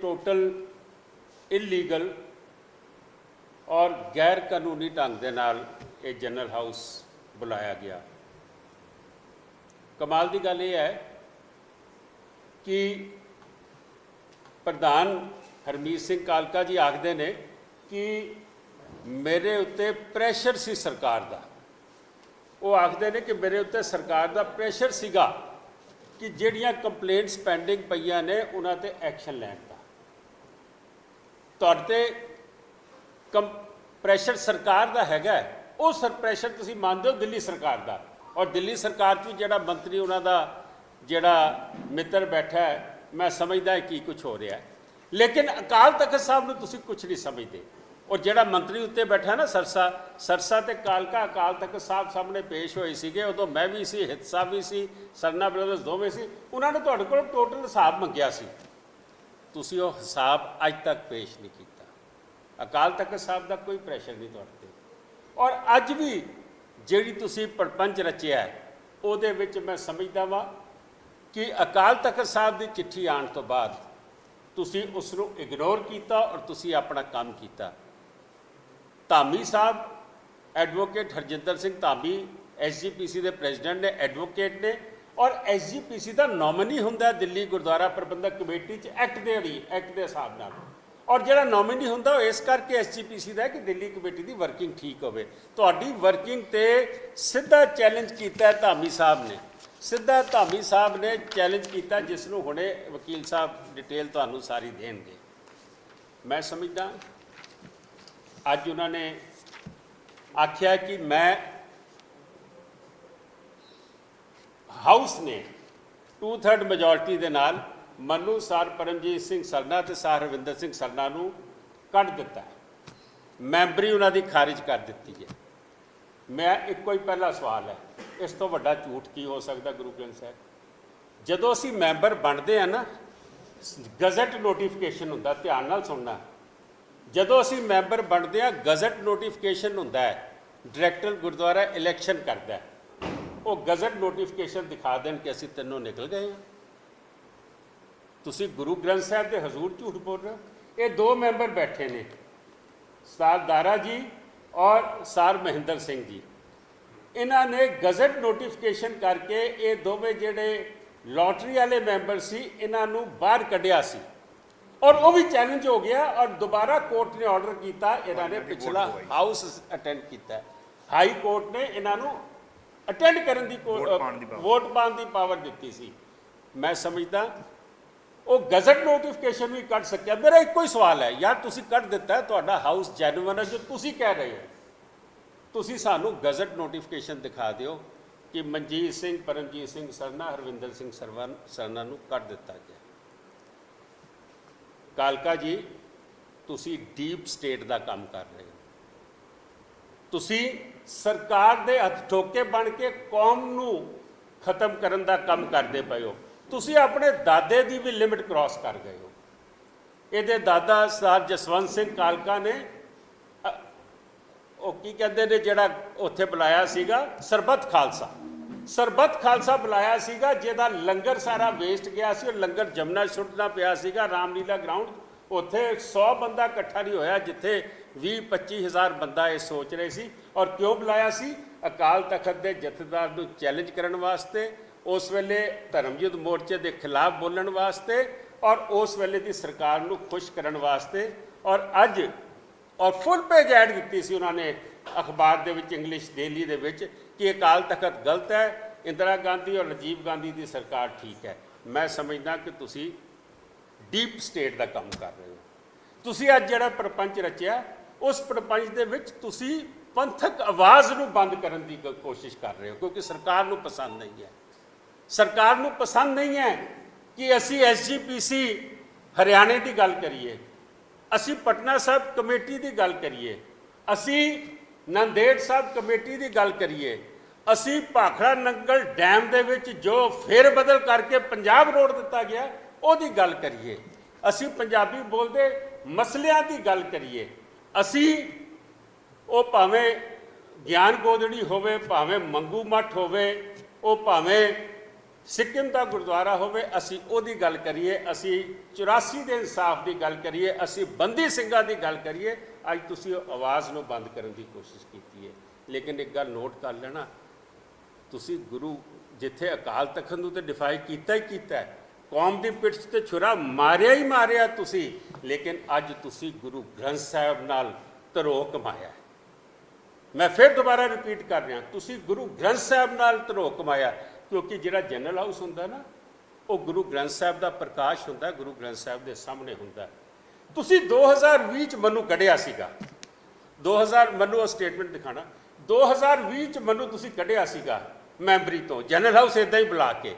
Total illegal ਔਰ ਗੈਰ ਕਾਨੂੰਨੀ ਢੰਗ ਦੇ ਨਾਲ ਇਹ ਜਨਰਲ ਹਾਊਸ ਬੁਲਾਇਆ ਗਿਆ। ਕਮਾਲ ਦੀ ਗੱਲ ਇਹ ਹੈ ਕਿ ਪ੍ਰਧਾਨ ਹਰਮੀਤ ਸਿੰਘ ਕਾਲਕਾ ਜੀ ਆਖਦੇ ਨੇ ਕਿ ਮੇਰੇ ਉੱਤੇ ਪ੍ਰੈਸ਼ਰ ਸੀ ਸਰਕਾਰ ਦਾ। ਉਹ ਆਖਦੇ ਨੇ ਕਿ ਮੇਰੇ ਉੱਤੇ ਸਰਕਾਰ ਦਾ ਪ੍ਰੈਸ਼ਰ ਸੀਗਾ ਕਿ ਜਿਹੜੀਆਂ ਕੰਪਲੇਂਟਸ ਪੈਂਡਿੰਗ ਪਈਆਂ ਨੇ, ਉਹਨਾਂ ਤੇ ਐਕਸ਼ਨ ਲੈਣ। ਤੁਹਾਡੇ ਤੇ ਕੰ ਪ੍ਰੈਸ਼ਰ ਸਰਕਾਰ ਦਾ ਹੈਗਾ ਉਹ ਸਰ ਪ੍ਰੈਸ਼ਰ ਤੁਸੀਂ ਮੰਨਦੇ ਹੋ ਦਿੱਲੀ ਸਰਕਾਰ ਦਾ। ਔਰ ਦਿੱਲੀ ਸਰਕਾਰ 'ਚ ਵੀ ਜਿਹੜਾ ਮੰਤਰੀ ਉਹਨਾਂ ਦਾ ਜਿਹੜਾ ਮਿੱਤਰ ਬੈਠਾ ਹੈ, ਮੈਂ ਸਮਝਦਾ ਹਾਂ ਕੀ ਕੁਝ ਹੋ ਰਿਹਾ ਹੈ। ਲੇਕਿਨ ਅਕਾਲ ਤਖਤ ਸਾਹਿਬ ਨੂੰ ਤੁਸੀਂ ਕੁਝ ਨਹੀਂ ਸਮਝਦੇ। ਔਰ ਜਿਹੜਾ ਮੰਤਰੀ ਉੱਤੇ ਬੈਠਾ ਨਾ ਸਰਸਾ ਸਰਸਾ ਤੇ ਕਾਲਕਾ ਅਕਾਲ ਤਖਤ ਸਾਹਿਬ ਸਾਹਮਣੇ ਪੇਸ਼ ਹੋਏ ਸੀਗੇ, ਉਦੋਂ ਮੈਂ ਵੀ ਸੀ, ਹਿੱਤ ਸਾਹਿਬ ਵੀ ਸੀ, ਸਰਨਾ ਬ੍ਰਦਰਸ ਦੋਵੇਂ ਸੀ। ਉਹਨਾਂ ਨੇ ਤੁਹਾਡੇ ਕੋਲ ਟੋਟਲ ਹਿਸਾਬ ਮੰਗਿਆ ਸੀ। ਤੁਸੀਂ ਉਹ ਹਿਸਾਬ ਅੱਜ ਤੱਕ ਪੇਸ਼ ਨਹੀਂ ਕੀਤਾ। ਅਕਾਲ ਤਖਤ ਸਾਹਿਬ ਦਾ ਕੋਈ ਪ੍ਰੈਸ਼ਰ ਨਹੀਂ ਤੁਹਾਡੇ ਤੇ। ਔਰ ਅੱਜ ਵੀ ਜਿਹੜੀ ਤੁਸੀਂ ਪਰਪੰਚ ਰਚਿਆ ਉਹਦੇ ਵਿੱਚ ਮੈਂ ਸਮਝਦਾ ਵਾਂ ਕਿ ਅਕਾਲ ਤਖਤ ਸਾਹਿਬ ਦੀ ਚਿੱਠੀ ਆਉਣ ਤੋਂ ਬਾਅਦ ਤੁਸੀਂ ਉਸ ਨੂੰ ਇਗਨੋਰ ਕੀਤਾ ਔਰ ਤੁਸੀਂ ਆਪਣਾ ਕੰਮ ਕੀਤਾ। ਧਾਮੀ ਸਾਹਿਬ ਐਡਵੋਕੇਟ ਹਰਜਿੰਦਰ ਸਿੰਘ ਧਾਮੀ ਐਸਜੀਪੀਸੀ ਦੇ ਪ੍ਰੈਜ਼ੀਡੈਂਟ ਨੇ ਐਡਵੋਕੇਟ ਨੇ ਔਰ ਐਸਜੀਪੀਸੀ ਦਾ ਨੋਮੀਨੀ ਹੁੰਦਾ ਦਿੱਲੀ ਗੁਰਦੁਆਰਾ ਪ੍ਰਬੰਧਕ ਕਮੇਟੀ ਚ ਐਕਟ ਦੇ ਅਧੀਨ ਐਕਟ ਦੇ ਹਿਸਾਬ ਨਾਲ। ਔਰ ਜਿਹੜਾ ਨੋਮੀਨੀ ਹੁੰਦਾ ਉਹ ਇਸ ਕਰਕੇ ਐਸਜੀਪੀਸੀ ਦਾ ਕਿ ਦਿੱਲੀ ਕਮੇਟੀ ਦੀ ਵਰਕਿੰਗ ਠੀਕ ਹੋਵੇ। ਤੁਹਾਡੀ ਵਰਕਿੰਗ ਤੇ ਸਿੱਧਾ ਚੈਲੰਜ ਕੀਤਾ ਧਾਮੀ ਸਾਹਿਬ ਨੇ। ਸਿੱਧਾ ਧਾਮੀ ਸਾਹਿਬ ਨੇ ਚੈਲੰਜ ਕੀਤਾ ਜਿਸ ਨੂੰ ਹੁਣੇ ਵਕੀਲ ਸਾਹਿਬ ਡਿਟੇਲ ਤੁਹਾਨੂੰ ਸਾਰੀ ਦੇਣਗੇ। ਮੈਂ ਸਮਝਦਾ, ਅੱਜ ਉਹਨਾਂ ਨੇ ਆਖਿਆ ਕਿ ਮੈਂ ਹਾਊਸ ਨੇ 2/3 ਮੈਜੋਰਟੀ ਦੇ ਨਾਲ ਮਨੂ ਸਰ, ਪਰਮਜੀਤ ਸਿੰਘ ਸਰਨਾ ਤੇ ਸਰ ਰਵਿੰਦਰ ਸਿੰਘ ਸਰਨਾ ਨੂੰ ਕੱਢ ਦਿੱਤਾ ਮੈਂਬਰੀ ਉਹਨਾਂ ਦੀ ਖਾਰਜ ਕਰ ਦਿੱਤੀ ਹੈ। ਮੈਂ ਇੱਕੋ ਹੀ ਪਹਿਲਾ ਸਵਾਲ ਹੈ, ਇਸ ਤੋਂ ਵੱਡਾ ਝੂਠ ਕੀ ਹੋ ਸਕਦਾ ਗੁਰੂ ਗ੍ਰੰਥ ਸਾਹਿਬ? ਜਦੋਂ ਅਸੀਂ ਮੈਂਬਰ ਬਣਦੇ ਆ ਨਾ, ਗਜ਼ਟ ਨੋਟੀਫਿਕੇਸ਼ਨ ਹੁੰਦਾ, ਧਿਆਨ ਨਾਲ ਸੁਣਨਾ। ਜਦੋਂ ਅਸੀਂ ਮੈਂਬਰ ਬਣਦੇ ਆ ਗਜ਼ਟ ਨੋਟੀਫਿਕੇਸ਼ਨ ਹੁੰਦਾ ਹੈ ਡਾਇਰੈਕਟਰ ਗੁਰਦੁਆਰਾ ਇਲੈਕਸ਼ਨ ਕਰਦਾ ਹੈ। ਉਹ ਗਜ਼ਟ ਨੋਟੀਫਿਕੇਸ਼ਨ ਦਿਖਾ ਦੇਣ ਕਿ ਅਸੀਂ ਤਿੰਨੋਂ ਨਿਕਲ ਗਏ ਹਾਂ। ਤੁਸੀਂ ਗੁਰੂ ਗ੍ਰੰਥ ਸਾਹਿਬ ਦੇ ਹਜ਼ੂਰ ਝੂਠ ਬੋਲ ਰਹੇ ਹੋ। ਇਹ ਦੋ ਮੈਂਬਰ ਬੈਠੇ ਨੇ ਸਰ ਦਾਰਾ ਜੀ ਔਰ ਸਰ ਮਹਿੰਦਰ ਸਿੰਘ ਜੀ। ਇਹਨਾਂ ਨੇ ਗਜ਼ਟ ਨੋਟੀਫਿਕੇਸ਼ਨ ਕਰਕੇ ਇਹ ਦੋਵੇਂ ਜਿਹੜੇ ਲੋਟਰੀ ਵਾਲੇ ਮੈਂਬਰ ਸੀ ਇਹਨਾਂ ਨੂੰ ਬਾਹਰ ਕੱਢਿਆ ਸੀ। ਔਰ ਉਹ ਵੀ ਚੈਲੰਜ ਹੋ ਗਿਆ ਔਰ ਦੁਬਾਰਾ ਕੋਰਟ ਨੇ ਆਰਡਰ ਕੀਤਾ ਇਹਨਾਂ ਨੇ ਪਿਛਲਾ ਹਾਊਸ ਅਟੈਂਡ ਕੀਤਾ। ਹਾਈ ਕੋਰਟ ਨੇ ਇਹਨਾਂ ਨੂੰ ਅਟੈਂਡ ਕਰਨ ਦੀ ਵੋਟ ਪਾਉਣ ਦੀ ਪਾਵਰ। ਦਿੱਤੀ ਸੀ। ਮੈਂ ਸਮਝਦਾ ਉਹ ਗਜ਼ਟ ਨੋਟੀਫਿਕੇਸ਼ਨ ਵੀ ਕੱਢ ਸਕਿਆ। ਮੇਰਾ ਇੱਕੋ ਹੀ ਸਵਾਲ ਹੈ ਯਾਰ ਤੁਸੀਂ ਕੱਢ ਦਿੱਤਾ ਹੈ, ਤੁਹਾਡਾ ਹਾਊਸ ਜੈਨੂਇਨ ਹੈ ਜੋ ਤੁਸੀਂ ਕਹਿ ਰਹੇ ਹੋ। ਤੁਸੀਂ ਸਾਨੂੰ ਗਜ਼ਟ ਨੋਟੀਫਿਕੇਸ਼ਨ ਦਿਖਾ ਦਿਓ ਕਿ ਮਨਜੀਤ ਸਿੰਘ ਪਰਮਜੀਤ ਸਿੰਘ ਸਰਨਾ ਹਰਵਿੰਦਰ ਸਿੰਘ ਸਰਵਨ ਸਰਨਾ ਨੂੰ ਕੱਢ ਦਿੱਤਾ ਗਿਆ। ਕਾਲਕਾ ਜੀ ਤੁਸੀਂ ਡੀਪ ਸਟੇਟ ਦਾ ਕੰਮ ਕਰ ਰਹੇ ਹੋ। ਤੁਸੀਂ ਸਰਕਾਰ ਦੇ ਹੱਥ ਠੋਕੇ ਬਣ ਕੇ ਕੌਮ ਨੂੰ ਖਤਮ ਕਰਨ ਦਾ ਕੰਮ ਕਰਦੇ ਪਏ ਹੋ। ਤੁਸੀਂ ਆਪਣੇ ਦਾਦੇ ਦੀ ਵੀ ਲਿਮਿਟ ਕ੍ਰਾਸ ਕਰ ਗਏ ਹੋ। ਇਹਦੇ ਦਾਦਾ ਸਰਦਾਰ ਜਸਵੰਤ ਸਿੰਘ ਕਾਲਕਾ ਨੇ ਉਹ ਕੀ ਕਹਿੰਦੇ ਨੇ ਜਿਹੜਾ ਉੱਥੇ ਬੁਲਾਇਆ ਸੀਗਾ? ਸਰਬਤ ਖਾਲਸਾ। ਸਰਬਤ ਖਾਲਸਾ ਬੁਲਾਇਆ ਸੀਗਾ, ਜਿਹਦਾ ਲੰਗਰ ਸਾਰਾ ਵੇਸਟ ਗਿਆ ਸੀ ਉਹ ਲੰਗਰ ਜਮਨਾ ਸੁੱਟਣਾ ਪਿਆ ਸੀਗਾ, ਰਾਮਲੀਲਾ ਗਰਾਊਂਡ ਉੱਥੇ 100 ਬੰਦਾ ਇਕੱਠਾ ਨਹੀਂ ਹੋਇਆ, ਜਿੱਥੇ 20 25000 ਬੰਦਾ ਇਹ ਸੋਚ ਰਹੇ ਸੀ ਔਰ ਕਿਉਂ ਬੁਲਾਇਆ ਸੀ? ਅਕਾਲ ਤਖਤ ਦੇ ਜਥੇਦਾਰ ਨੂੰ ਚੈਲੰਜ ਕਰਨ ਵਾਸਤੇ, ਉਸ ਵੇਲੇ ਧਰਮਯੁੱਧ ਮੋਰਚੇ ਦੇ ਖਿਲਾਫ ਬੋਲਣ ਵਾਸਤੇ ਔਰ ਉਸ ਵੇਲੇ ਦੀ ਸਰਕਾਰ ਨੂੰ ਖੁਸ਼ ਕਰਨ ਵਾਸਤੇ ਔਰ ਅੱਜ ਔਰ ਫੁੱਲ ਪੇਜ ਐਡ ਦਿੱਤੀ ਸੀ ਉਹਨਾਂ ਨੇ ਅਖਬਾਰ ਦੇ ਵਿੱਚ ਇੰਗਲਿਸ਼ ਡੇਲੀ ਦੇ ਵਿੱਚ ਕਿ ਅਕਾਲ ਤਖਤ ਗਲਤ ਹੈ, ਇੰਦਰਾ ਗਾਂਧੀ ਔਰ ਰਾਜੀਵ ਗਾਂਧੀ ਦੀ ਸਰਕਾਰ ਠੀਕ ਹੈ। ਮੈਂ ਸਮਝਦਾ ਕਿ ਤੁਸੀਂ ਡੀਪ ਸਟੇਟ ਦਾ ਕੰਮ ਕਰ ਰਹੇ ਹੋ। ਤੁਸੀਂ ਅੱਜ ਜਿਹੜਾ ਪ੍ਰਪੰਚ ਰਚਿਆ ਉਸ ਪ੍ਰਪੰਚ ਦੇ ਵਿੱਚ ਤੁਸੀਂ ਪੰਥਕ ਆਵਾਜ਼ ਨੂੰ ਬੰਦ ਕਰਨ ਦੀ ਕ- ਕੋਸ਼ਿਸ਼ ਕਰ ਰਹੇ ਹੋ, ਕਿਉਂਕਿ ਸਰਕਾਰ ਨੂੰ ਪਸੰਦ ਨਹੀਂ ਹੈ। ਸਰਕਾਰ ਨੂੰ ਪਸੰਦ ਨਹੀਂ ਹੈ ਕਿ ਅਸੀਂ ਐਸਜੀਪੀਸੀ ਹਰਿਆਣੇ ਦੀ ਗੱਲ ਕਰੀਏ, ਅਸੀਂ ਪਟਨਾ ਸਾਹਿਬ ਕਮੇਟੀ ਦੀ ਗੱਲ ਕਰੀਏ, ਅਸੀਂ ਨੰਦੇੜ ਸਾਹਿਬ ਕਮੇਟੀ ਦੀ ਗੱਲ ਕਰੀਏ, ਅਸੀਂ ਭਾਖੜਾ ਨੰਗਲ ਡੈਮ ਦੇ ਵਿੱਚ ਜੋ ਫੇਰ ਬਦਲ ਕਰਕੇ ਪੰਜਾਬ ਰੋਡ ਦਿੱਤਾ ਗਿਆ, ਉਹਦੀ ਗੱਲ ਕਰੀਏ। ਅਸੀਂ ਪੰਜਾਬੀ ਬੋਲਦੇ ਮਸਲਿਆਂ ਦੀ ਗੱਲ ਕਰੀਏ। ਅਸੀਂ ਉਹ ਭਾਵੇਂ ਗਿਆਨ ਗੋਦੜੀ ਹੋਵੇ, ਭਾਵੇਂ ਮੰਗੂ ਮੱਠ ਹੋਵੇ, ਉਹ ਭਾਵੇਂ ਸਿੱਕਮ ਦਾ ਗੁਰਦੁਆਰਾ ਹੋਵੇ, ਅਸੀਂ ਉਹਦੀ ਗੱਲ ਕਰੀਏ, ਅਸੀਂ 84 ਦੇ ਇਨਸਾਫ ਦੀ ਗੱਲ ਕਰੀਏ, ਅਸੀਂ ਬੰਦੀ ਸਿੰਘਾਂ ਦੀ ਗੱਲ ਕਰੀਏ, ਅੱਜ ਤੁਸੀਂ ਉਹ ਆਵਾਜ਼ ਨੂੰ ਬੰਦ ਕਰਨ ਦੀ ਕੋਸ਼ਿਸ਼ ਕੀਤੀ ਹੈ। ਲੇਕਿਨ ਇੱਕ ਗੱਲ ਨੋਟ ਕਰ ਲੈਣਾ, ਤੁਸੀਂ ਗੁਰੂ ਜਿੱਥੇ ਅਕਾਲ ਤਖਤ ਨੂੰ ਤੇ ਡਿਫਾਈ ਕੀਤਾ ਹੀ ਕੀਤਾ ਕੌਮ ਦੀ ਪਿੱਠ ਤੇ ਛੁਰਾ ਮਾਰਿਆ ਹੀ ਮਾਰਿਆ ਤੁਸੀਂ। ਲੇਕਿਨ ਅੱਜ ਤੁਸੀਂ ਗੁਰੂ ਗ੍ਰੰਥ ਸਾਹਿਬ ਨਾਲ ਧਰੋਹ ਕਮਾਇਆ ਮੈਂ ਫਿਰ ਦੁਬਾਰਾ ਰਿਪੀਟ ਕਰ ਰਿਹਾ, ਤੁਸੀਂ ਗੁਰੂ ਗ੍ਰੰਥ ਸਾਹਿਬ ਨਾਲ ਧਰੋਹ ਕਮਾਇਆ ਕਿਉਂਕਿ ਜਿਹੜਾ ਜਨਰਲ ਹਾਊਸ ਹੁੰਦਾ ਨਾ, ਉਹ ਗੁਰੂ ਗ੍ਰੰਥ ਸਾਹਿਬ ਦਾ ਪ੍ਰਕਾਸ਼ ਹੁੰਦਾ, ਗੁਰੂ ਗ੍ਰੰਥ ਸਾਹਿਬ ਦੇ ਸਾਹਮਣੇ ਹੁੰਦਾ ਤੁਸੀਂ 2020 ਚ ਮੈਨੂੰ ਕੱਢਿਆ ਸੀਗਾ। 2000 ਮੈਨੂੰ ਉਹ ਸਟੇਟਮੈਂਟ ਦਿਖਾਣਾ 2020 ਚ ਮੈਨੂੰ ਤੁਸੀਂ ਕੱਢਿਆ ਸੀਗਾ ਮੈਂਬਰੀ ਤੋਂ ਜਨਰਲ ਹਾਊਸ ਇਦਾਂ ਹੀ ਬੁਲਾ ਕੇ,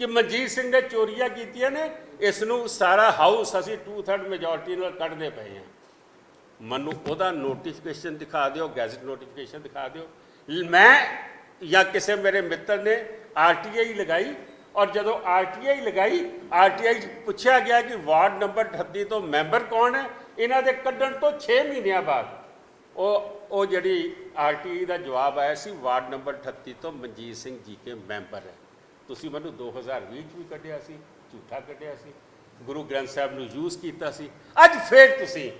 ਕਿ ਮਨਜੀਤ ਸਿੰਘ ਨੇ ਚੋਰੀਆਂ ਕੀਤੀਆਂ ਨੇ ਇਸ ਨੂੰ ਸਾਰਾ ਹਾਊਸ ਅਸੀਂ 2/3 ਮੈਜੋਰਟੀ ਨਾਲ ਕੱਢਦੇ ਪਏ ਹਾਂ। ਮੈਨੂੰ ਉਹਦਾ ਨੋਟੀਫਿਕੇਸ਼ਨ ਦਿਖਾ ਦਿਓ, ਗੈਜ਼ਟ ਨੋਟੀਫਿਕੇਸ਼ਨ ਦਿਖਾ ਦਿਓ। ਮੈਂ ਜਾਂ ਕਿਸੇ ਮੇਰੇ ਮਿੱਤਰ ਨੇ ਆਰਟੀਆਈ ਲਗਾਈ ਔਰ ਜਦੋਂ ਆਰਟੀਆਈ ਲਗਾਈ ਆਰਟੀਆਈ ਚ ਪੁੱਛਿਆ ਗਿਆ ਕਿ ਵਾਰਡ ਨੰਬਰ 38 ਤੋਂ ਮੈਂਬਰ ਕੌਣ ਹੈ, ਇਹਨਾਂ ਦੇ ਕੱਢਣ ਤੋਂ 6 ਮਹੀਨਿਆਂ ਬਾਅਦ ਉਹ ਉਹ ਜਿਹੜੀ ਆਰਟੀਆਈ ਦਾ ਜਵਾਬ ਆਇਆ ਸੀ, ਵਾਰਡ ਨੰਬਰ 38 ਤੋਂ ਮਨਜੀਤ ਸਿੰਘ ਜੀ ਕੇ ਮੈਂਬਰ ਹੈ। ਤੁਸੀਂ ਮੈਨੂੰ 2020 ਚ ਵੀ ਕੱਢਿਆ ਸੀ। ਝੂਠਾ ਕੱਢਿਆ ਸੀ ਗੁਰੂ ਗ੍ਰੰਥ ਸਾਹਿਬ ਨੂੰ ਯੂਜ਼ ਕੀਤਾ ਸੀ ਅੱਜ ਫੇਰ ਤੁਸੀਂ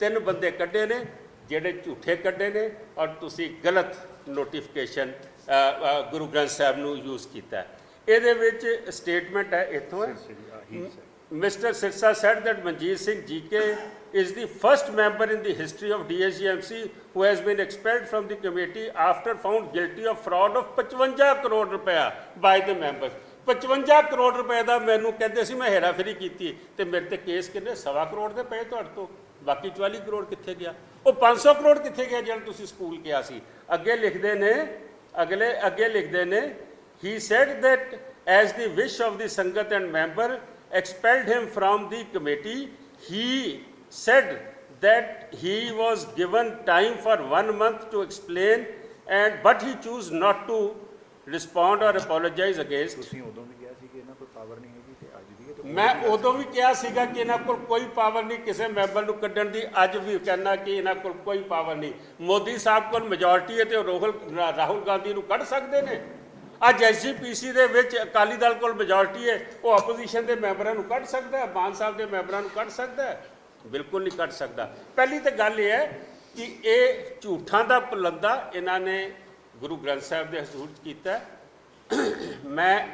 ਤਿੰਨ ਬੰਦੇ ਕੱਢੇ ਨੇ ਜਿਹੜੇ ਝੂਠੇ ਕੱਢੇ ਨੇ ਔਰ ਤੁਸੀਂ ਗਲਤ ਨੋਟੀਫਿਕੇਸ਼ਨ ਗੁਰੂ ਗ੍ਰੰਥ ਸਾਹਿਬ ਨੂੰ ਯੂਜ਼ ਕੀਤਾ ਹੈ। ਇਹਦੇ ਵਿੱਚ ਸਟੇਟਮੈਂਟ ਹੈ ਇੱਥੋਂ ਹੈ Mr. Sirsa said that Manjeet Singh GK is the first member in the history of DSGMC who has been expelled from the committee after found guilty of fraud of 55 crore ਰੁਪਇਆ by the members 55 crore ਰੁਪਏ ਦਾ ਮੈਨੂੰ ਕਹਿੰਦੇ ਸੀ ਮੈਂ ਹੇਰਾਫੇਰੀ ਕੀਤੀ ਤੇ ਮੇਰੇ ਤੇ ਕੇਸ ਕਿੰਨੇ ਸਵਾ ਕਰੋੜ ਦੇ ਪਏ ਤੁਹਾਡੇ ਤੋਂ ਬਾਕੀ 44 ਕਰੋੜ ਕਿੱਥੇ ਗਿਆ ਉਹ 500 ਕਰੋੜ ਕਿੱਥੇ ਗਿਆ ਜਿਹੜਾ ਤੁਸੀਂ ਸਕੂਲ ਕਿਹਾ ਸੀ ਅੱਗੇ ਲਿਖਦੇ ਨੇ ਅਗਲੇ ਅੱਗੇ ਲਿਖਦੇ ਨੇ he said that as the wish of the sangat and member expelled him from the committee. He said that he was given time for one month to explain, and but he chose not to respond or apologize against. ਤੁਸੀਂ ਉਦੋਂ ਵੀ ਕਿਹਾ ਸੀ ਕਿ ਇਹਨਾਂ ਕੋਲ power ਨਹੀਂ ਹੈਗੀ ਤੇ ਅੱਜ ਵੀ ਹੈ ਤੇ ਮੈਂ ਉਦੋਂ ਵੀ ਕਿਹਾ ਸੀਗਾ ਕਿ ਇਹਨਾਂ ਕੋਲ ਕੋਈ ਪਾਵਰ ਨਹੀਂ ਕਿਸੇ ਮੈਂਬਰ ਨੂੰ ਕੱਢਣ ਦੀ ਅੱਜ ਵੀ ਕਹਿਣਾ ਕਿ ਇਹਨਾਂ ਕੋਲ ਕੋਈ ਪਾਵਰ ਨਹੀਂ। ਮੋਦੀ ਸਾਹਿਬ ਕੋਲ ਮੈਜੋਰਟੀ ਹੈ ਤੇ ਉਹ ਰਾਹੁਲ ਗਾਂਧੀ ਨੂੰ ਕੱਢ ਸਕਦੇ ਨੇ। ਅੱਜ ਐਸਜੀਪੀਸੀ ਦੇ ਵਿੱਚ ਅਕਾਲੀ ਦਲ ਕੋਲ ਮੈਜੋਰਟੀ ਹੈ ਉਹ ਆਪੋਜੀਸ਼ਨ ਦੇ ਮੈਂਬਰਾਂ ਨੂੰ ਕੱਢ ਸਕਦਾ ਹੈ ਮਾਨ ਸਾਹਿਬ ਦੇ ਮੈਂਬਰਾਂ ਨੂੰ ਕੱਢ ਸਕਦਾ ਹੈ। ਬਿਲਕੁਲ ਨਹੀਂ ਕੱਢ ਸਕਦਾ। ਪਹਿਲੀ ਤਾਂ ਗੱਲ ਇਹ ਹੈ ਕਿ ਇਹ ਝੂਠਾਂ ਦਾ ਪਲੰਦਾ ਇਹਨਾਂ ਨੇ ਗੁਰੂ ਗ੍ਰੰਥ ਸਾਹਿਬ ਦੇ ਹਜ਼ੂਰ ਕੀਤਾ। ਮੈਂ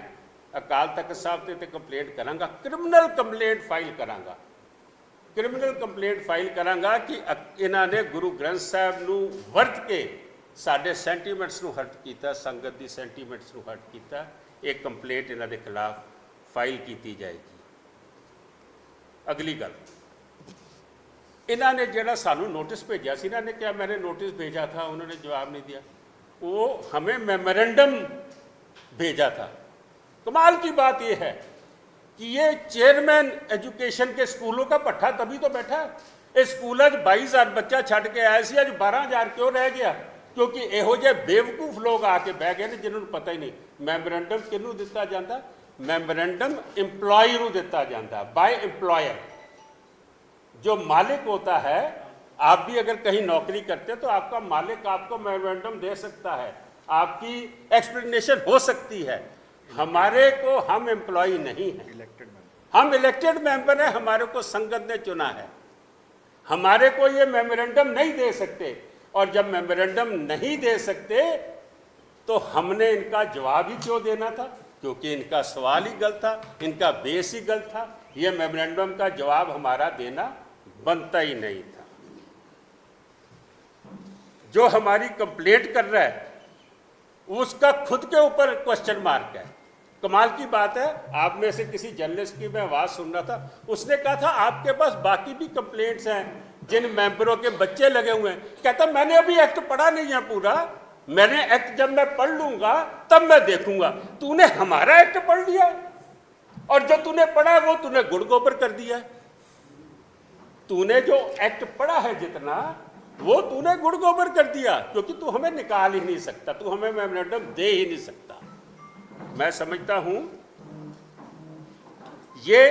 ਅਕਾਲ ਤਖਤ ਸਾਹਿਬ ਤੇ ਤੇ ਕੰਪਲੇਂਟ ਕਰਾਂਗਾ ਕ੍ਰਿਮੀਨਲ ਕੰਪਲੇਂਟ ਫਾਈਲ ਕਰਾਂਗਾ। ਕ੍ਰਿਮੀਨਲ ਕੰਪਲੇਂਟ ਫਾਈਲ ਕਰਾਂਗਾ ਕਿ ਇਹਨਾਂ ਨੇ ਗੁਰੂ ਗ੍ਰੰਥ ਸਾਹਿਬ ਨੂੰ ਵਰਤ ਕੇ ਸਾਡੇ ਸੈਂਟੀਮੈਂਟਸ ਨੂੰ ਹਰਟ ਕੀਤਾ, ਸੰਗਤ ਦੀ ਸੈਂਟੀਮੈਂਟਸ ਨੂੰ ਹਰਟ ਕੀਤਾ। ਇਹ ਕੰਪਲੇਂਟ ਇਹਨਾਂ ਦੇ ਖਿਲਾਫ ਫਾਈਲ ਕੀਤੀ ਜਾਏਗੀ। ਅਗਲੀ ਗੱਲ। ਇਹਨਾਂ ਨੇ ਜਿਹੜਾ ਸਾਨੂੰ ਨੋਟਿਸ ਭੇਜਿਆ ਸੀ ਇਹਨਾਂ ਨੇ ਕਿਹਾ, ਮੈਨੇ ਨੋਟਿਸ ਭੇਜਿਆ ਥਾ, ਉਹਨਾਂ ਨੇ ਜਵਾਬ ਨਹੀਂ ਦਿੱਤਾ वो हमें मेमोरेंडम भेजा था। कमाल की बात ये है कि ये चेयरमैन एजुकेशन के स्कूलों का पट्ठा तभी तो बैठा। इस स्कूल अज बाईस हज़ार बच्चा छट के आया सी अज बारह हज़ार क्यों रह गया? क्योंकि यहोजे बेवकूफ़ लोग आके बह गए जिन्होंने पता ही नहीं। मेमोरेंडम किनू दिता जाता मेमोरेंडम इंपलॉयू दिता जाता बाय इंप्लॉयर जो मालिक होता है आप भी अगर कहीं नौकरी करते तो आपका मालिक आपको मेमोरेंडम दे सकता है। आपकी एक्सप्लेनेशन हो सकती है। हमारे को हम एम्प्लॉय नहीं है। इलेक्टेड हम इलेक्टेड मेंबर हैं हमारे को संगत ने चुना है। हमारे को ये मेमोरेंडम नहीं दे सकते। और जब मेमोरेंडम नहीं दे सकते तो हमने इनका जवाब ही क्यों देना था? क्योंकि इनका सवाल ही गलत था इनका बेस ही गलत था। ये मेमोरेंडम का जवाब हमारा देना बनता ही नहीं था। जो हमारी कंप्लेंट कर रहा है, उसका खुद के ऊपर क्वेश्चन मार्क है। कमाल की बात है, आप में से किसी जर्नलिस्ट की मैं आवाज़ सुन रहा था, उसने कहा था, आपके पास बाकी भी कंप्लेंट्स हैं, जिन मेंबरों के बच्चे लगे हुए हैं। कहता, मैंने अभी एक्ट पढ़ा नहीं है पूरा। मैंने एक्ट जब मैं पढ़ लूँगा, तब मैं देखूँगा। तूने हमारा एक्ट पढ़ लिया। और जो तूने पढ़ा वो तूने गुड़ गोबर कर दिया तूने जो एक्ट पढ़ा है जितना वो तूने गुड़ गोबर कर दिया, क्योंकि तू हमें निकाल ही नहीं सकता, तू हमें मेमोरेंडम दे ही नहीं सकता। मैं समझता हूँ, ये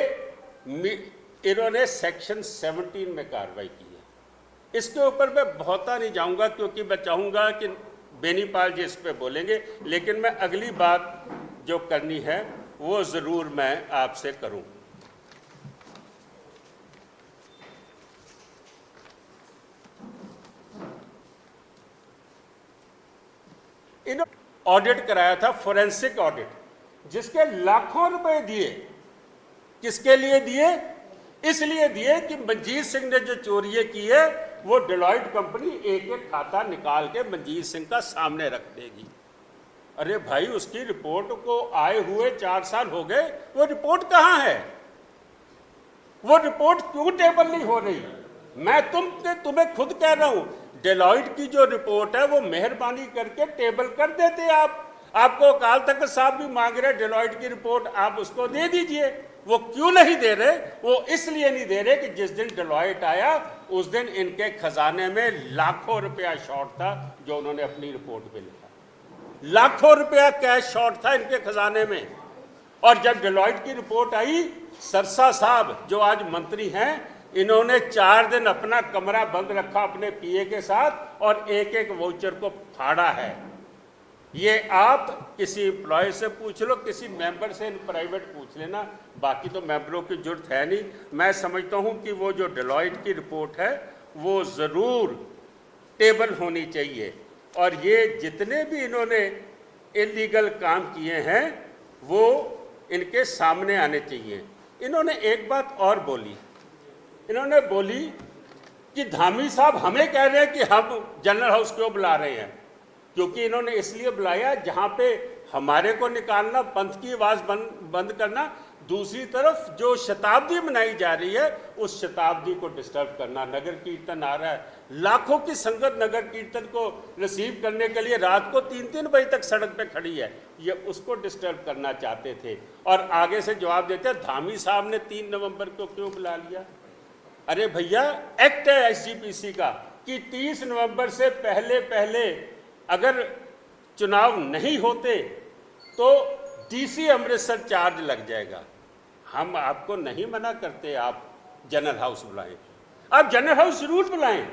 इन्होंने सेक्शन 17 में कार्रवाई की है। इसके ऊपर मैं बहुता नहीं जाऊँगा, क्योंकि मैं चाहूँगा कि बेनीपाल जी इस पर बोलेंगे, लेकिन मैं अगली बात जो करनी है, वो ज़रूर मैं आपसे करूँ। इन ऑडिट कराया था, फोरेंसिक ऑडिट, जिसके लाखों रुपए दिए। किसके लिए दिए? इसलिए दिए कि मंजीत सिंह ने जो चोरियाँ की है, वो डिलॉयट कंपनी एक एक खाता निकाल के मंजीत सिंह का सामने रख देगी। अरे भाई, उसकी रिपोर्ट को आए हुए चार साल हो गए, वो रिपोर्ट कहाँ है? वो रिपोर्ट क्यों टेबल नहीं हो रही? मैं तुम तुम्हें खुद कह रहा हूँ डेलॉइट की जो रिपोर्ट है वो मेहरबानी करके टेबल कर देते आप। आपको अकाल तख्त साहब भी मांग रहे डेलॉइट की रिपोर्ट आप उसको दे दीजिए। वो क्यों नहीं दे रहे? वो इसलिए नहीं दे रहे कि जिस दिन डेलॉइट आया, उस दिन इनके खजाने में लाखों रुपया शॉर्ट था जो उन्होंने अपनी रिपोर्ट में लिखा। लाखों रुपया कैश शॉर्ट था इनके खजाने में। और जब डेलॉइट की रिपोर्ट आई, सरसा साहब, जो आज मंत्री हैं इन्होंने चार दिन अपना कमरा बंद रखा अपने पीए के साथ और एक एक वाउचर को फाड़ा है। ये आप किसी एम्प्लॉय से पूछ लो, किसी मेंबर से इन प्राइवेट पूछ लेना। बाकी तो मेंबरों की ज़रूरत है नहीं। मैं समझता हूँ कि वो जो डेलॉइट की रिपोर्ट है, वो ज़रूर टेबल होनी चाहिए। और ये जितने भी इन्होंने इलीगल काम किए हैं, वो इनके सामने आने चाहिए। इन्होंने एक बात और बोली। इन्होंने बोली कि धामी साहब हमें कह रहे हैं कि हम जनरल हाउस क्यों बुला रहे हैं? क्योंकि इन्होंने इसलिए बुलाया जहाँ पे हमारे को निकालना, पंथ की आवाज़ बंद बंद करना, दूसरी तरफ़ जो शताब्दी मनाई जा रही है, उस शताब्दी को डिस्टर्ब करना, नगर कीर्तन आ रहा है। लाखों की संगत नगर कीर्तन को रिसीव करने के लिए रात को तीन तीन बजे तक सड़क पे खड़ी है। ये उसको डिस्टर्ब करना चाहते थे। और आगे से जवाब देते धामी साहब ने तीन नवंबर को क्यों बुला लिया? अरे भैया एक्ट है एसजीपीसी का कि 30 नवंबर से पहले पहले अगर चुनाव नहीं होते तो डीसी अमृतसर चार्ज लग जाएगा। हम आपको नहीं मना करते, आप जनरल हाउस बुलाएँ। आप जनरल हाउस ज़रूर बुलाएँ।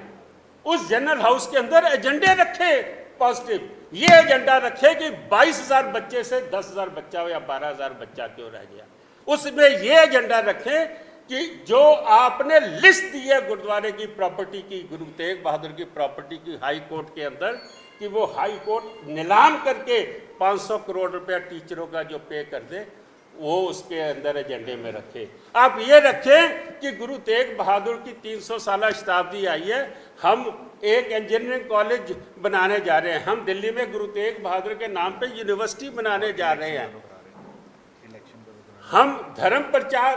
उस जनरल हाउस के अंदर एजेंडे रखे पॉजिटिव ये एजेंडा रखे कि 22000 बच्चे से 10000 बच्चा या 12000 बच्चा क्यों रह गया। उसमें ये एजेंडा रखें कि जो आपने लिस्ट दी है गुरुद्वारे की प्रॉपर्टी की, गुरु तेग बहादुर की प्रॉपर्टी की हाई कोर्ट के अंदर, कि वो हाई कोर्ट नीलाम करके 500 करोड़ रुपया टीचरों का जो पे कर दे, वो उसके अंदर एजेंडे में रखे। आप ये रखें कि गुरु तेग बहादुर की 300 साल शताब्दी आई है, हम एक इंजीनियरिंग कॉलेज बनाने जा रहे हैं। हम दिल्ली में गुरु तेग बहादुर के नाम पे यूनिवर्सिटी बनाने जा रहे हैं। हम धर्म प्रचार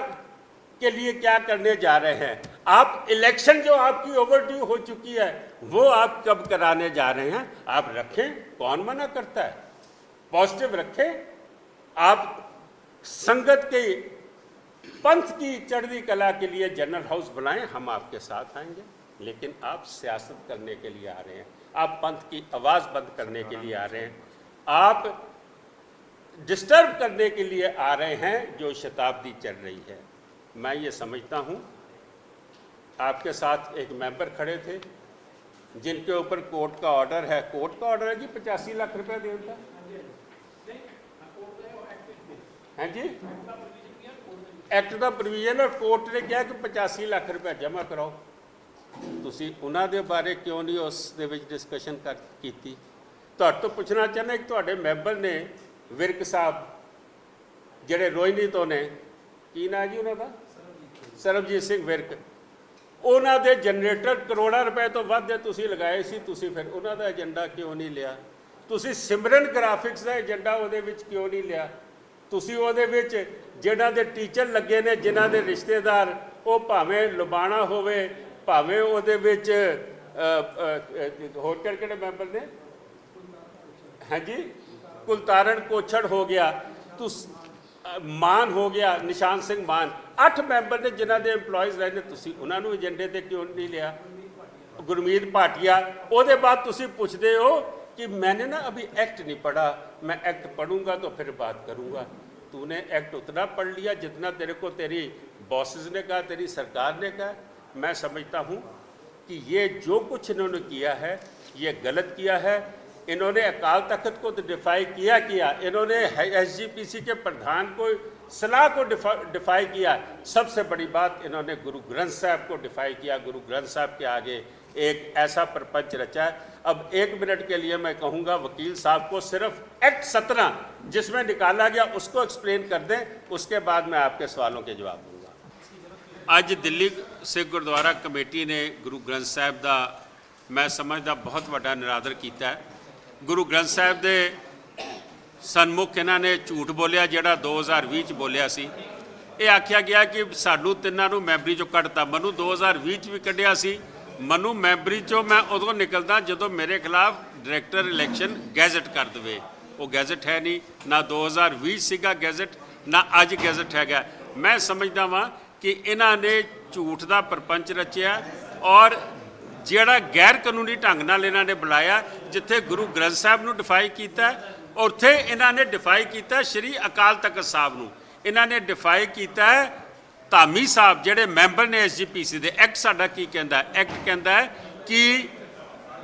के लिए क्या करने जा रहे हैं? आप इलेक्शन जो आपकी ओवरड्यू हो चुकी है, वो आप कब कराने जा रहे हैं? आप रखें, कौन मना करता है? पॉजिटिव रखें। आप संगत के पंथ की चढ़ती कला के लिए जनरल हाउस बनाएँ हम आपके साथ आएँगे। लेकिन आप सियासत करने के लिए आ रहे हैं। आप पंथ की आवाज़ बंद करने के लिए आ रहे हैं। आप डिस्टर्ब करने के लिए आ रहे हैं, जो शताब्दी चल रही है। मैं ये समझता हूँ आपके साथ एक मेंबर खड़े थे जिनके ऊपर कोर्ट का ऑर्डर है कोर्ट का ऑर्डर है जी पचासी लाख रुपए देता हैं जी ਐਕਟ ਦਾ ਪ੍ਰੋਵੀਜ਼ਨ ਔਰ ਕੋਰਟ ਨੇ ਕਿਹਾ ਕਿ 85 ਲੱਖ ਰੁਪਏ ਜਮ੍ਹਾਂ ਕਰਾਓ ਤੁਸੀਂ ਉਹਨਾਂ ਦੇ ਬਾਰੇ ਕਿਉਂ ਨਹੀਂ ਉਸ ਦੇ ਵਿੱਚ ਡਿਸਕਸ਼ਨ ਕਰ ਕੀਤੀ ਤੁਹਾਡੇ ਤੋਂ ਪੁੱਛਣਾ ਚਾਹੁੰਦਾ ਕਿ ਤੁਹਾਡੇ ਮੈਂਬਰ ਨੇ ਵਿਰਕ ਸਾਹਿਬ ਜਿਹੜੇ ਰੋਹਿਣੀ ਤੋਂ ਨੇ ਕੀ ਨਾਂ ਜੀ ਉਹਨਾਂ ਦਾ? ਸਰਬਜੀਤ ਸਿੰਘ ਵਿਰਕ। ਉਹਨਾਂ ਦੇ ਜਨਰੇਟਰ ਕਰੋੜਾਂ ਰੁਪਏ ਤੋਂ ਵੱਧ ਦੇ ਤੁਸੀਂ ਲਗਾਏ ਸੀ, ਤੁਸੀਂ ਫਿਰ ਉਹਨਾਂ ਦਾ ਏਜੰਡਾ ਕਿਉਂ ਨਹੀਂ ਲਿਆ? ਤੁਸੀਂ ਸਿਮਰਨ ਗ੍ਰਾਫਿਕਸ ਦਾ ਏਜੰਡਾ ਉਹਦੇ ਵਿੱਚ ਕਿਉਂ ਨਹੀਂ ਲਿਆ? ਤੁਸੀਂ ਉਹਦੇ ਵਿੱਚ ਜਿਹਨਾਂ ਦੇ ਟੀਚਰ ਲੱਗੇ ਨੇ ਜਿਨ੍ਹਾਂ ਦੇ ਰਿਸ਼ਤੇਦਾਰ, ਉਹ ਭਾਵੇਂ ਲੁਬਾਣਾ ਹੋਵੇ, ਭਾਵੇਂ ਉਹਦੇ ਵਿੱਚ ਹੋਰ ਕਿਹੜੇ ਕਿਹੜੇ ਮੈਂਬਰ ਨੇ? ਹਾਂਜੀ? ਕੁਲਤਾਰਨ ਕੋਛੜ ਹੋ ਗਿਆ। ਤੁਸ ਮਾਨ ਹੋ ਗਿਆ ਨਿਸ਼ਾਨ ਸਿੰਘ ਮਾਨ ਅੱਠ ਮੈਂਬਰ ਨੇ ਜਿਨ੍ਹਾਂ ਦੇ EMPLOYEES ਰਹੇ ਨੇ ਤੁਸੀਂ ਉਹਨਾਂ ਨੂੰ ਏਜੰਡੇ ਤੇ ਕਿਉਂ ਨਹੀਂ ਲਿਆ गुरमीत भाटिया ਉਹਦੇ बाद ਤੁਸੀਂ ਪੁੱਛਦੇ ਹੋ कि मैंने ना अभी एक्ट नहीं पढ़ा मैं एक्ट पढ़ूंगा तो फिर बात करूंगा तूने एक्ट उतना पढ़ लिया जितना तेरे को तेरी बॉसेस ने कहा तेरी सरकार ने कहा मैं समझता हूँ कि ये जो कुछ इन्होंने किया है ये गलत किया है इन्होंने अकाल तख्त को तो डिफाई किया किया। इन्होंने एसजीपीसी के प्रधान को, सलाह को डिफा डिफाई किया। सबसे बड़ी बात, इन्होंने गुरु ग्रंथ साहब को डिफाई किया। गुरु ग्रंथ साहब के आगे एक ऐसा प्रपंच रचा। है अब एक मिनट के लिए मैं कहूँगा, वकील साहब को सिर्फ़ एक्ट सत्रह जिसमें निकाला गया, उसको एक्सप्लेन कर दें। उसके बाद मैं आपके सवालों के जवाब दूँगा। आज दिल्ली सिख गुरुद्वारा कमेटी ने गुरु ग्रंथ साहब का मैं समझता बहुत व्डा निरादर किया है। ਗੁਰੂ ਗ੍ਰੰਥ ਸਾਹਿਬ ਦੇ ਸਨਮੁਖ ਇਹਨਾਂ ਨੇ ਝੂਠ ਬੋਲਿਆ, ਜਿਹੜਾ 2020 ਚ ਬੋਲਿਆ ਸੀ। ਇਹ ਆਖਿਆ ਗਿਆ ਕਿ ਸਾਨੂੰ ਤਿੰਨਾਂ ਨੂੰ ਮੈਂਬਰੀ ਚੋਂ ਕੱਢਤਾ। ਮੈਨੂੰ 2020 ਚ ਵੀ ਕੱਢਿਆ ਸੀ। ਮੈਨੂੰ ਮੈਂਬਰੀ ਚੋਂ ਮੈਂ ਉਦੋਂ ਨਿਕਲਦਾ ਜਦੋਂ ਮੇਰੇ ਖਿਲਾਫ ਡਾਇਰੈਕਟਰ ਇਲੈਕਸ਼ਨ ਗੈਜ਼ਟ ਕਰ ਦੇਵੇ। ਉਹ ਗੈਜ਼ਟ ਹੈ ਨਹੀਂ। ਨਾ 2020 ਸੀਗਾ ਗੈਜ਼ਟ, ਨਾ ਅੱਜ ਗੈਜ਼ਟ ਹੈਗਾ। ਮੈਂ ਸਮਝਦਾ ਵਾਂ ਕਿ ਇਹਨਾਂ ਨੇ ਝੂਠ ਦਾ ਪਰਪੰਚ ਰਚਿਆ ਔਰ ਜਿਹੜਾ ਗੈਰ ਕਾਨੂੰਨੀ ਢੰਗ ਨਾਲ ਇਹਨਾਂ ਨੇ ਬੁਲਾਇਆ ਜਿੱਥੇ ਗੁਰੂ ਗ੍ਰੰਥ ਸਾਹਿਬ ਨੂੰ ਡਿਫਾਈ ਕੀਤਾ ਉੱਥੇ ਇਹਨਾਂ ਨੇ ਡਿਫਾਈ ਕੀਤਾ ਸ਼੍ਰੀ ਅਕਾਲ ਤਖਤ ਸਾਹਿਬ ਨੂੰ। ਇਹਨਾਂ ਨੇ ਡਿਫਾਈ ਕੀਤਾ ਧਾਮੀ ਸਾਹਿਬ ਜਿਹੜੇ ਮੈਂਬਰ ਨੇ ਐਸਜੀਪੀਸੀ ਦੇ। ਐਕਟ ਸਾਡਾ ਕੀ ਕਹਿੰਦਾ ਐਕਟ ਕਹਿੰਦਾ ਹੈ ਕਿ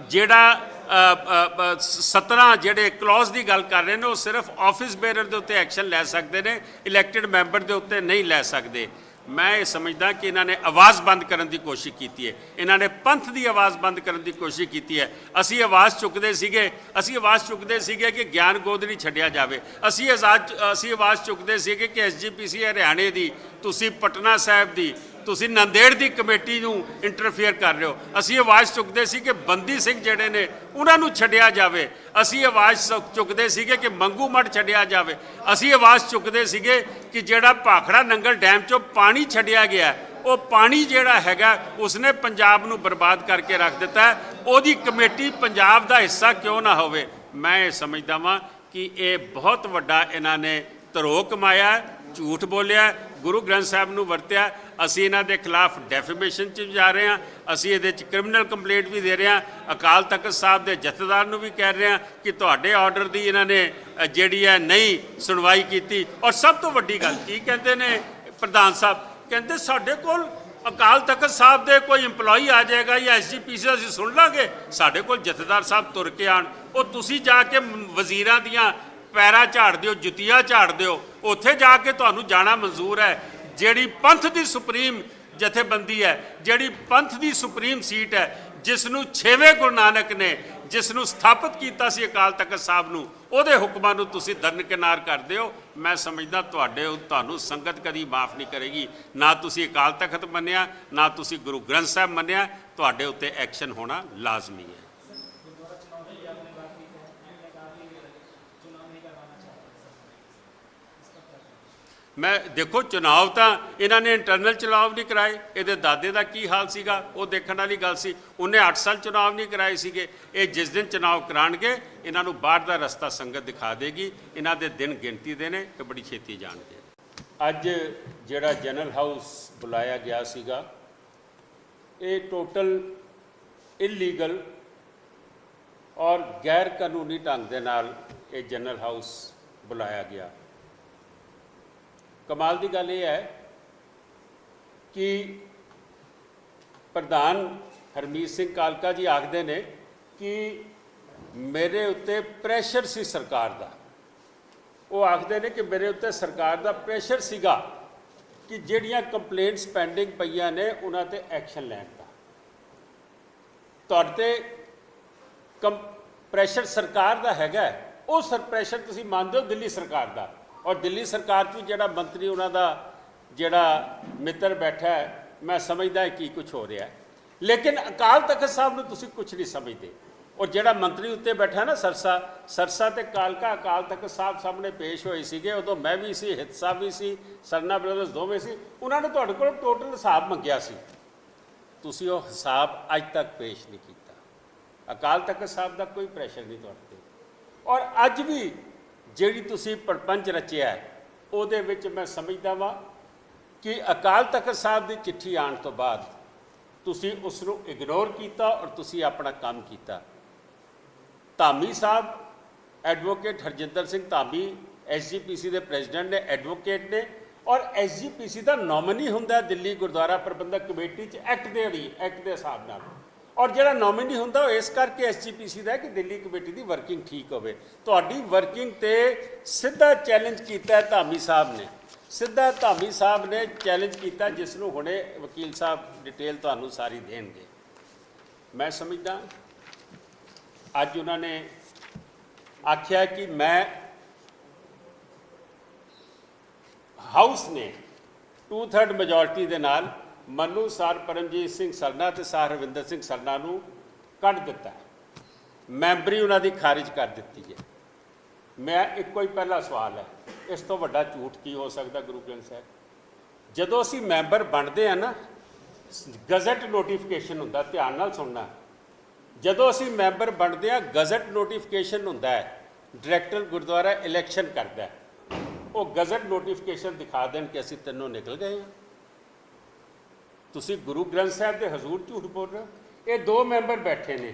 ਜਿਹੜਾ ਅ, 17 ਜਿਹੜੇ ਕਲੌਜ਼ ਦੀ ਗੱਲ ਕਰ ਰਹੇ ਨੇ ਉਹ ਸਿਰਫ ਆਫਿਸ ਬੇਅਰਰ ਦੇ ਉੱਤੇ ਐਕਸ਼ਨ ਲੈ ਸਕਦੇ ਨੇ ਇਲੈਕਟਿਡ ਮੈਂਬਰ ਦੇ ਉੱਤੇ ਨਹੀਂ ਲੈ ਸਕਦੇ। ਮੈਂ ਇਹ ਸਮਝਦਾ ਕਿ ਇਹਨਾਂ ਨੇ ਆਵਾਜ਼ ਬੰਦ ਕਰਨ ਦੀ ਕੋਸ਼ਿਸ਼ ਕੀਤੀ ਹੈ। ਇਹਨਾਂ ਨੇ ਪੰਥ ਦੀ ਆਵਾਜ਼ ਬੰਦ ਕਰਨ ਦੀ ਕੋਸ਼ਿਸ਼ ਕੀਤੀ ਹੈ। ਅਸੀਂ ਆਵਾਜ਼ ਚੁੱਕਦੇ ਸੀਗੇ, ਅਸੀਂ ਆਵਾਜ਼ ਚੁੱਕਦੇ ਸੀਗੇ ਕਿ ਗਿਆਨ ਗੋਦ ਨਹੀਂ ਛੱਡਿਆ ਜਾਵੇ। ਅਸੀਂ ਆਜ਼ਾਦ ਅਸੀਂ ਆਵਾਜ਼ ਚੁੱਕਦੇ ਸੀਗੇ ਕਿ ਐਸਜੀਪੀਸੀ ਹਰਿਆਣੇ ਦੀ, ਤੁਸੀਂ ਪਟਨਾ ਸਾਹਿਬ ਦੀ ਤੁਸੀਂ ਨੰਦੇੜ ਦੀ ਕਮੇਟੀ ਨੂੰ ਇੰਟਰਫੇਅਰ ਕਰ ਰਹੇ ਹੋ। ਅਸੀਂ ਆਵਾਜ਼ ਚੁੱਕਦੇ ਸੀ ਕਿ ਬੰਦੀ ਸਿੰਘ ਜਿਹੜੇ ਨੇ, ਉਹਨਾਂ ਨੂੰ ਛੱਡਿਆ ਜਾਵੇ। ਅਸੀਂ ਆਵਾਜ਼ ਸ- ਚੁੱਕਦੇ ਸੀਗੇ ਕਿ ਮੰਗੂ ਮੱਠ ਛੱਡਿਆ ਜਾਵੇ। ਅਸੀਂ ਆਵਾਜ਼ ਚੁੱਕਦੇ ਸੀਗੇ ਕਿ ਜਿਹੜਾ ਭਾਖੜਾ ਨੰਗਲ ਡੈਮ ਚੋਂ ਪਾਣੀ ਛੱਡਿਆ ਗਿਆ, ਉਹ ਪਾਣੀ ਜਿਹੜਾ ਹੈਗਾ, ਉਸਨੇ ਪੰਜਾਬ ਨੂੰ ਬਰਬਾਦ ਕਰਕੇ ਰੱਖ ਦਿੱਤਾ। ਉਹਦੀ ਕਮੇਟੀ ਪੰਜਾਬ ਦਾ ਹਿੱਸਾ ਕਿਉਂ ਨਾ ਹੋਵੇ? ਮੈਂ ਇਹ ਸਮਝਦਾ ਵਾਂ ਕਿ ਇਹ ਬਹੁਤ ਵੱਡਾ ਇਹਨਾਂ ਨੇ ਧਰੋ ਕਮਾਇਆ। ਝੂਠ ਬੋਲਿਆ, ਗੁਰੂ ਗ੍ਰੰਥ ਸਾਹਿਬ ਨੂੰ ਵਰਤਿਆ, ਅਸੀਂ ਇਹਨਾਂ ਦੇ ਖਿਲਾਫ ਡੈਫੇਮੇਸ਼ਨ 'ਚ ਜਾ ਰਹੇ ਹਾਂ, ਅਸੀਂ ਇਹਦੇ 'ਚ ਕ੍ਰਿਮੀਨਲ ਕੰਪਲੇਂਟ ਵੀ ਦੇ ਰਹੇ ਹਾਂ, ਅਕਾਲ ਤਖਤ ਸਾਹਿਬ ਦੇ ਜਥੇਦਾਰ ਨੂੰ ਵੀ ਕਹਿ ਰਹੇ ਹਾਂ ਕਿ ਤੁਹਾਡੇ ਆਰਡਰ ਦੀ ਇਹਨਾਂ ਨੇ ਜਿਹੜੀ ਹੈ ਨਹੀਂ ਸੁਣਵਾਈ ਕੀਤੀ। ਔਰ ਸਭ ਤੋਂ ਵੱਡੀ ਗੱਲ ਕੀ ਕਹਿੰਦੇ ਨੇ ਪ੍ਰਧਾਨ ਸਾਹਿਬ? ਕਹਿੰਦੇ ਸਾਡੇ ਕੋਲ ਅਕਾਲ ਤਖਤ ਸਾਹਿਬ ਦੇ ਕੋਈ EMPLOYEE ਆ ਜਾਏਗਾ ਜਾਂ ਐਸਜੀਪੀਸੀ ਅਸੀਂ ਸੁਣ ਲਾਂਗੇ, ਸਾਡੇ ਕੋਲ ਜਥੇਦਾਰ ਸਾਹਿਬ ਤੁਰ ਕੇ ਆਣ ਉਹ ਤੁਸੀਂ ਜਾ ਕੇ ਵਜ਼ੀਰਾਂ ਦੀਆਂ ਪੈਰਾਂ ਝਾੜ ਦਿਓ ਜੁੱਤੀਆਂ ਝਾੜ ਦਿਓ ਉੱਥੇ ਜਾ ਕੇ ਤੁਹਾਨੂੰ ਜਾਣਾ ਮਨਜ਼ੂਰ ਹੈ। ਜਿਹੜੀ ਪੰਥ ਦੀ ਸੁਪਰੀਮ ਜਥੇਬੰਦੀ ਹੈ, ਜਿਹੜੀ ਪੰਥ ਦੀ ਸੁਪਰੀਮ ਸੀਟ ਹੈ ਜਿਸ ਨੂੰ 6ਵੇਂ ਗੁਰੂ ਨਾਨਕ ਨੇ ਜਿਸ ਨੂੰ ਸਥਾਪਿਤ ਕੀਤਾ ਸੀ ਅਕਾਲ ਤਖਤ ਸਾਹਿਬ ਨੂੰ, ਉਹਦੇ ਹੁਕਮਾਂ ਨੂੰ ਤੁਸੀਂ ਦਰਨਕਿਨਾਰ ਕਰਦੇ ਹੋ। ਮੈਂ ਸਮਝਦਾ ਤੁਹਾਡੇ ਤੁਹਾਨੂੰ ਸੰਗਤ ਕਦੀ ਮਾਫ ਨਹੀਂ ਕਰੇਗੀ। ਨਾ ਤੁਸੀਂ ਅਕਾਲ ਤਖਤ ਮੰਨਿਆ, ਨਾ ਤੁਸੀਂ ਗੁਰੂ ਗ੍ਰੰਥ ਸਾਹਿਬ ਮੰਨਿਆ। ਤੁਹਾਡੇ ਉੱਤੇ ਐਕਸ਼ਨ ਹੋਣਾ ਲਾਜ਼ਮੀ ਹੈ। ਮੈਂ ਦੇਖੋ ਚੁਣਾਵ ਤਾਂ ਇਹਨਾਂ ਨੇ ਇੰਟਰਨਲ ਚੁਣਾਵ ਨਹੀਂ ਕਰਾਏ। ਇਹਦੇ ਦਾਦੇ ਦਾ ਕੀ ਹਾਲ ਸੀਗਾ? ਉਹ ਦੇਖਣ ਵਾਲੀ ਗੱਲ ਸੀ। ਉਹਨੇ 8 ਸਾਲ ਚੁਣਾਵ ਨਹੀਂ ਕਰਾਏ ਸੀਗੇ। ਇਹ ਜਿਸ ਦਿਨ ਚੁਣਾਵ ਕਰਾਣਗੇ, ਇਹਨਾਂ ਨੂੰ ਬਾਹਰ ਦਾ ਰਸਤਾ ਸੰਗਤ ਦਿਖਾ ਦੇਗੀ। ਇਹਨਾਂ ਦੇ ਦਿਨ ਗਿਣਤੀ ਦੇ ਨੇ ਤੇ ਬੜੀ ਛੇਤੀ ਜਾਣਗੇ। ਅੱਜ ਜਿਹੜਾ ਜਨਰਲ ਹਾਊਸ ਬੁਲਾਇਆ ਗਿਆ ਸੀਗਾ, ਇਹ ਟੋਟਲ ਇਲੀਗਲ ਔਰ ਗੈਰ ਕਾਨੂੰਨੀ ਢੰਗ ਦੇ ਨਾਲ ਇਹ ਜਨਰਲ ਹਾਊਸ ਬੁਲਾਇਆ ਗਿਆ। ਕਮਾਲ ਦੀ ਗੱਲ ਇਹ ਹੈ ਕਿ ਪ੍ਰਧਾਨ ਹਰਮੀਤ ਸਿੰਘ ਕਾਲਕਾ ਜੀ ਆਖਦੇ ਨੇ ਕਿ ਮੇਰੇ ਉੱਤੇ ਪ੍ਰੈਸ਼ਰ ਸੀ ਸਰਕਾਰ ਦਾ। ਉਹ ਆਖਦੇ ਨੇ ਕਿ ਮੇਰੇ ਉੱਤੇ ਸਰਕਾਰ ਦਾ ਪ੍ਰੈਸ਼ਰ ਸੀਗਾ ਕਿ ਜਿਹੜੀਆਂ ਕੰਪਲੇਂਟਸ ਪੈਂਡਿੰਗ ਪਈਆਂ ਨੇ ਉਹਨਾਂ ਤੇ ਐਕਸ਼ਨ ਲੈਣ ਦਾ। ਤੁਹਾਡੇ ਤੇ ਕੰ ਪ੍ਰੈਸ਼ਰ ਸਰਕਾਰ ਦਾ ਹੈਗਾ ਉਹ ਸਰ ਪ੍ਰੈਸ਼ਰ ਤੁਸੀਂ ਮੰਨਦੇ ਹੋ ਦਿੱਲੀ ਸਰਕਾਰ ਦਾ? ਔਰ ਦਿੱਲੀ ਸਰਕਾਰ 'ਚ ਵੀ ਜਿਹੜਾ ਮੰਤਰੀ ਉਹਨਾਂ ਦਾ ਜਿਹੜਾ ਮਿੱਤਰ ਬੈਠਾ ਹੈ, ਮੈਂ ਸਮਝਦਾ ਕੀ ਕੁਝ ਹੋ ਰਿਹਾ ਹੈ। ਲੇਕਿਨ ਅਕਾਲ ਤਖਤ ਸਾਹਿਬ ਨੂੰ ਤੁਸੀਂ ਕੁਝ ਨਹੀਂ ਸਮਝਦੇ। ਔਰ ਜਿਹੜਾ ਮੰਤਰੀ ਉੱਤੇ ਬੈਠਾ ਨਾ ਸਰਸਾ ਸਰਸਾ ਤੇ ਕਾਲਕਾ ਅਕਾਲ ਤਖਤ ਸਾਹਿਬ ਸਾਹਮਣੇ ਪੇਸ਼ ਹੋਏ ਸੀਗੇ, ਉਦੋਂ ਮੈਂ ਵੀ ਸੀ, ਹਿਤ ਸਾਹਿਬ ਵੀ ਸੀ, ਸਰਨਾ ਬ੍ਰਦਰਸ ਦੋਵੇਂ ਸੀ, ਉਹਨਾਂ ਨੇ ਤੁਹਾਡੇ ਕੋਲ ਟੋਟਲ ਹਿਸਾਬ ਮੰਗਿਆ ਸੀ। ਤੁਸੀਂ ਉਹ ਹਿਸਾਬ ਅੱਜ ਤੱਕ ਪੇਸ਼ ਨਹੀਂ ਕੀਤਾ। ਅਕਾਲ ਤਖਤ ਸਾਹਿਬ ਦਾ ਕੋਈ ਪ੍ਰੈਸ਼ਰ ਨਹੀਂ ਤੁਹਾਡੇ ਤੇ। ਔਰ ਅੱਜ ਵੀ ਜਿਹੜੀ ਤੁਸੀਂ ਪਰਪੰਚ ਰਚਿਆ ਹੈ, ਉਹਦੇ ਵਿੱਚ ਮੈਂ ਸਮਝਦਾ ਵਾਂ ਕਿ ਅਕਾਲ ਤਖਤ ਸਾਹਿਬ ਦੀ ਚਿੱਠੀ ਆਉਣ ਤੋਂ ਬਾਅਦ ਤੁਸੀਂ ਉਸ ਨੂੰ ਇਗਨੋਰ ਕੀਤਾ ਔਰ ਤੁਸੀਂ ਆਪਣਾ ਕੰਮ ਕੀਤਾ। ਧਾਮੀ ਸਾਹਿਬ ਐਡਵੋਕੇਟ ਹਰਜਿੰਦਰ ਸਿੰਘ ਧਾਮੀ ਐਸਜੀਪੀਸੀ ਦੇ ਪ੍ਰੈਜ਼ੀਡੈਂਟ ਨੇ ਐਡਵੋਕੇਟ ਨੇ ਔਰ ਐਸਜੀਪੀਸੀ ਦਾ ਨੋਮਨੀ ਹੁੰਦਾ ਦਿੱਲੀ ਗੁਰਦੁਆਰਾ ਪ੍ਰਬੰਧਕ ਕਮੇਟੀ ਚ ਐਕਟ ਦੇ ਅਧੀਨ ਐਕਟ ਦੇ ਹਿਸਾਬ ਨਾਲ। ਔਰ ਜਿਹੜਾ ਨੋਮੀਨੀ ਹੁੰਦਾ ਉਹ ਇਸ ਕਰਕੇ ਐਸਜੀਪੀਸੀ ਦਾ ਕਿ ਦਿੱਲੀ ਕਮੇਟੀ ਦੀ ਵਰਕਿੰਗ ਠੀਕ ਹੋਵੇ। ਤੁਹਾਡੀ ਵਰਕਿੰਗ ਤੇ ਸਿੱਧਾ ਚੈਲੰਜ ਕੀਤਾ ਧਾਮੀ ਸਾਹਿਬ ਨੇ। ਸਿੱਧਾ ਧਾਮੀ ਸਾਹਿਬ ਨੇ ਚੈਲੰਜ ਕੀਤਾ ਜਿਸ ਨੂੰ ਹੁਣੇ ਵਕੀਲ ਸਾਹਿਬ ਡਿਟੇਲ ਤੁਹਾਨੂੰ ਸਾਰੀ ਦੇਣਗੇ। ਮੈਂ ਸਮਝਦਾ, ਅੱਜ ਉਹਨਾਂ ਨੇ ਆਖਿਆ ਕਿ ਮੈਂ ਹਾਊਸ ਨੇ 2/3 ਮੈਜੋਰਟੀ ਦੇ ਨਾਲ ਮਨੂ ਸਰ ਪਰਮਜੀਤ ਸਿੰਘ ਸਰਨਾ ਤੇ ਸਰ ਰਵਿੰਦਰ ਸਿੰਘ ਸਰਨਾ ਨੂੰ ਕੱਢ ਦਿੱਤਾ ਮੈਂਬਰੀ ਉਹਨਾਂ ਦੀ ਖਾਰਜ ਕਰ ਦਿੱਤੀ ਹੈ। ਮੈਂ ਇੱਕੋ ਹੀ ਪਹਿਲਾ ਸਵਾਲ ਹੈ, ਇਸ ਤੋਂ ਵੱਡਾ ਝੂਠ ਕੀ ਹੋ ਸਕਦਾ ਗੁਰੂ ਗ੍ਰੰਥ ਸਾਹਿਬ? ਜਦੋਂ ਅਸੀਂ ਮੈਂਬਰ ਬਣਦੇ ਆ ਨਾ, ਗਜ਼ਟ ਨੋਟੀਫਿਕੇਸ਼ਨ ਹੁੰਦਾ, ਧਿਆਨ ਨਾਲ ਸੁਣਨਾ। ਜਦੋਂ ਅਸੀਂ ਮੈਂਬਰ ਬਣਦੇ ਆ ਗਜ਼ਟ ਨੋਟੀਫਿਕੇਸ਼ਨ ਹੁੰਦਾ ਹੈ, ਡਾਇਰੈਕਟਰ ਗੁਰਦੁਆਰਾ ਇਲੈਕਸ਼ਨ ਕਰਦਾ ਉਹ ਗਜ਼ਟ ਨੋਟੀਫਿਕੇਸ਼ਨ ਦਿਖਾ ਦੇਣ ਕਿ ਅਸੀਂ ਤੈਨੂੰ ਨਿਕਲ ਗਏ ਹਾਂ। ਤੁਸੀਂ ਗੁਰੂ ਗ੍ਰੰਥ ਸਾਹਿਬ ਦੇ ਹਜ਼ੂਰ ਝੂਠ ਬੋਲ ਰਹੇ ਹੋ? ਇਹ ਦੋ ਮੈਂਬਰ ਬੈਠੇ ਨੇ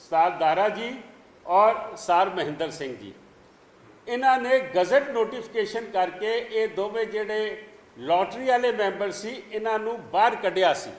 ਸਾਰ ਦਾਰਾ ਜੀ ਔਰ ਸਾਰ ਮਹਿੰਦਰ ਸਿੰਘ ਜੀ। ਇਹਨਾਂ ਨੇ ਗਜ਼ਟ ਨੋਟੀਫਿਕੇਸ਼ਨ ਕਰਕੇ ਇਹ ਦੋਵੇਂ ਜਿਹੜੇ ਲੋਟਰੀ ਵਾਲੇ ਮੈਂਬਰ ਸੀ, ਇਹਨਾਂ ਨੂੰ ਬਾਹਰ ਕੱਢਿਆ ਸੀ।